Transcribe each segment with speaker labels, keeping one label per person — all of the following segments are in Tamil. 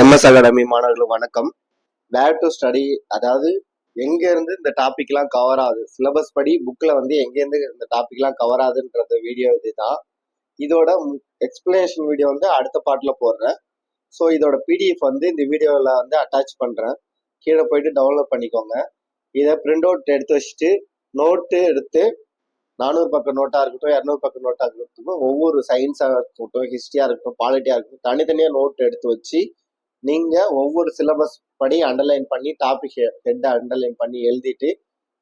Speaker 1: எம்எஸ் அகாடமி மாணவர்களுக்கு வணக்கம். வேர் டு ஸ்டடி அதாவது எங்க இருந்து இந்த டாபிக்லாம் கவர் ஆகுது சிலபஸ் படி புக்ல வந்து எங்க இருந்து இந்த டாபிக்லாம் கவர் ஆகுதுன்றது வீடியோ இதுதான். இதோட எக்ஸ்பிளனேஷன் வீடியோ வந்து அடுத்த பாட்டில் போடுறேன். ஸோ இதோட பிடிஎஃப் வந்து இந்த வீடியோவில் வந்து அட்டாச் பண்றேன். கீழே போயிட்டு டவுன்லோட் பண்ணிக்கோங்க. இதை பிரிண்ட் அவுட் எடுத்து வச்சுட்டு நோட்டு எடுத்து நானூறு பக்கம் நோட்டா இருக்கட்டும் இரநூறு பக்கம் நோட்டா இருக்கட்டும் ஒவ்வொரு சயின்ஸா இருக்கட்டும் ஹிஸ்டரியா இருக்கட்டும் பாலிட்டியா இருக்கட்டும் தனித்தனியா நோட் எடுத்து வச்சு நீங்க ஒவ்வொரு சிலபஸ் படி அண்டர்லைன் பண்ணி டாபிக் ஹெட்டை அண்டர்லைன் பண்ணி எழுதிட்டு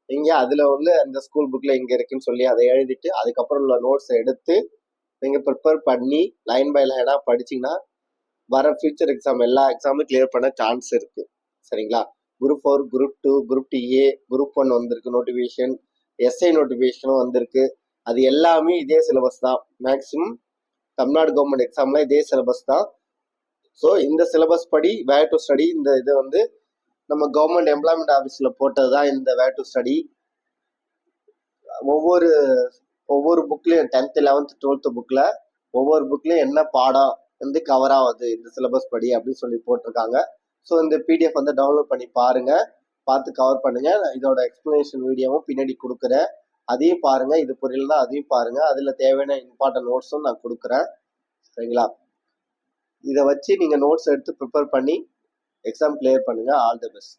Speaker 1: நீங்க அதுல உள்ள அந்த ஸ்கூல் புக்ல இங்கே இருக்குன்னு சொல்லி அதை எழுதிட்டு அதுக்கப்புறம் உள்ள நோட்ஸ் எடுத்து நீங்க ப்ரிப்பேர் பண்ணி லைன் பை லைனா படிச்சீங்கன்னா வர ஃபியூச்சர் எக்ஸாம் எல்லா எக்ஸாமும் கிளியர் பண்ண சான்ஸ் இருக்கு. சரிங்களா? Group four group two group DA group one வந்திருக்கு நோட்டிஃபிகேஷன் எஸ்ஐ நோட்டிஃபிகேஷனும் வந்திருக்கு. அது எல்லாமே இதே சிலபஸ் தான். மேக்ஸிமம் தமிழ்நாடு கவர்மெண்ட் எக்ஸாம்லாம் இதே சிலபஸ் தான். ஸோ இந்த சிலபஸ் படி வே டு ஸ்டடி இந்த இது வந்து நம்ம கவர்மெண்ட் எம்ப்ளாய்மெண்ட் ஆஃபீஸில் போட்டது தான் இந்த வே டு ஸ்டடி ஒவ்வொரு ஒவ்வொரு புக்லையும் டென்த்து லெவன்த்து டுவெல்த்து புக்கில் ஒவ்வொரு புக்லையும் என்ன பாடம் வந்து கவர் ஆகுது இந்த சிலபஸ் படி அப்படின்னு சொல்லி போட்டிருக்காங்க. ஸோ இந்த பிடிஎஃப் வந்து டவுன்லோட் பண்ணி பாருங்கள் பார்த்து கவர் பண்ணுங்கள் இதோட எக்ஸ்பிளனேஷன் வீடியோவும் பின்னாடி கொடுக்குறேன். அதையும் பாருங்கள் இது புரியலன்னா அதையும் பாருங்கள் அதில் தேவையான இம்பார்ட்டன்ட் நோட்ஸும் நான் கொடுக்குறேன். சரிங்களா? இதை வச்சு நீங்கள் நோட்ஸ் எடுத்து ப்ரிப்பேர் பண்ணி எக்ஸாம் கிளியர் பண்ணுங்கள் ஆல் தி பெஸ்ட்